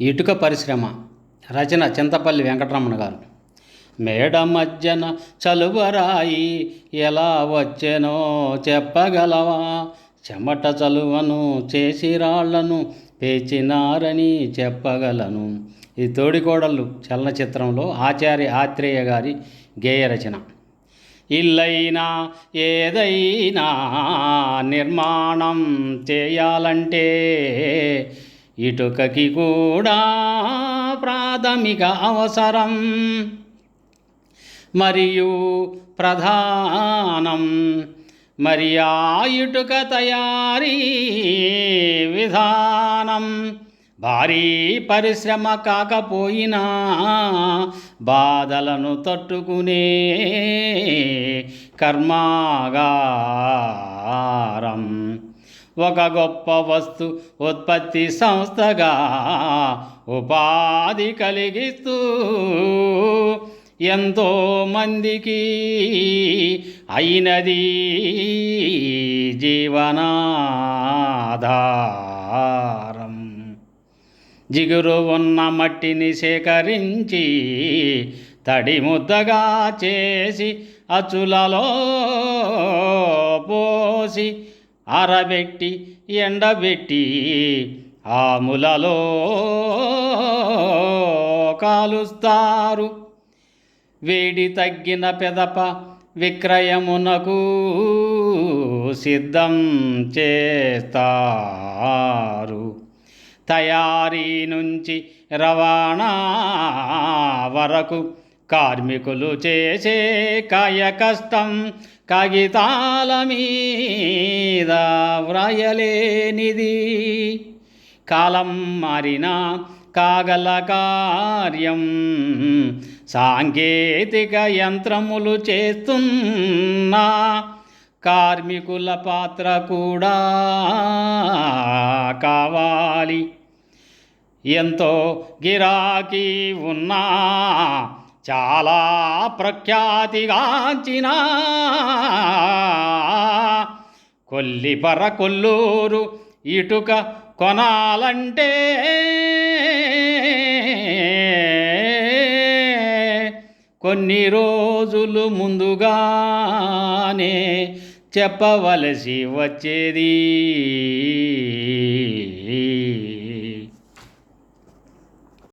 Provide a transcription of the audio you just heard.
ఇటుక పరిశ్రమ. రచన చింతపల్లి వెంకటరమణ గారు. మేడ మధ్యన చలువరాయి ఎలా వచ్చెనో చెప్పగలవా? చెమట చలువను చేసి రాళ్ళను పేచినారని చెప్పగలను. ఈ తోడికోడళ్ళు చలనచిత్రంలో ఆచార్య ఆత్రేయ గారి గేయ రచన. ఇల్లైనా ఏదైనా నిర్మాణం చేయాలంటే ఇటుకకి కూడా ప్రాథమిక అవసరం. మరియు ప్రధానం మరి ఆ ఇటుక తయారీ విధానం. భారీ పరిశ్రమ కాకపోయినా బాధలను తట్టుకునే కర్మాగారం. ఒక గొప్ప వస్తు ఉత్పత్తి సంస్థగా ఉపాధి కలిగిస్తూ ఎంతో మందికి అయినది జీవనాధారం. జిగురు ఉన్న మట్టిని సేకరించి తడి ముద్దగా చేసి అచ్చులలో పోసి అరబెట్టి ఎండబెట్టి ఆములలో కాలుస్తారు. వేడి తగ్గిన పెదప విక్రయమునకు సిద్ధం చేస్తారు. తయారీ నుంచి రవాణా వరకు కార్మికులు చేసే కాయ కష్టం కాగితాల మీద వ్రాయలేనిది. కాలం మారినా కాగల కార్యం సాంకేతిక యంత్రములు చేస్తున్న కార్మికుల పాత్ర కూడా కావాలి. ఎంతో గిరాకీ ఉన్నా చాలా ప్రఖ్యాతిగాంచిన కొల్లిపర కొల్లూరు ఇటుక కొనాలంటే కొన్ని రోజులు ముందుగానే చెప్పవలసి వచ్చేది.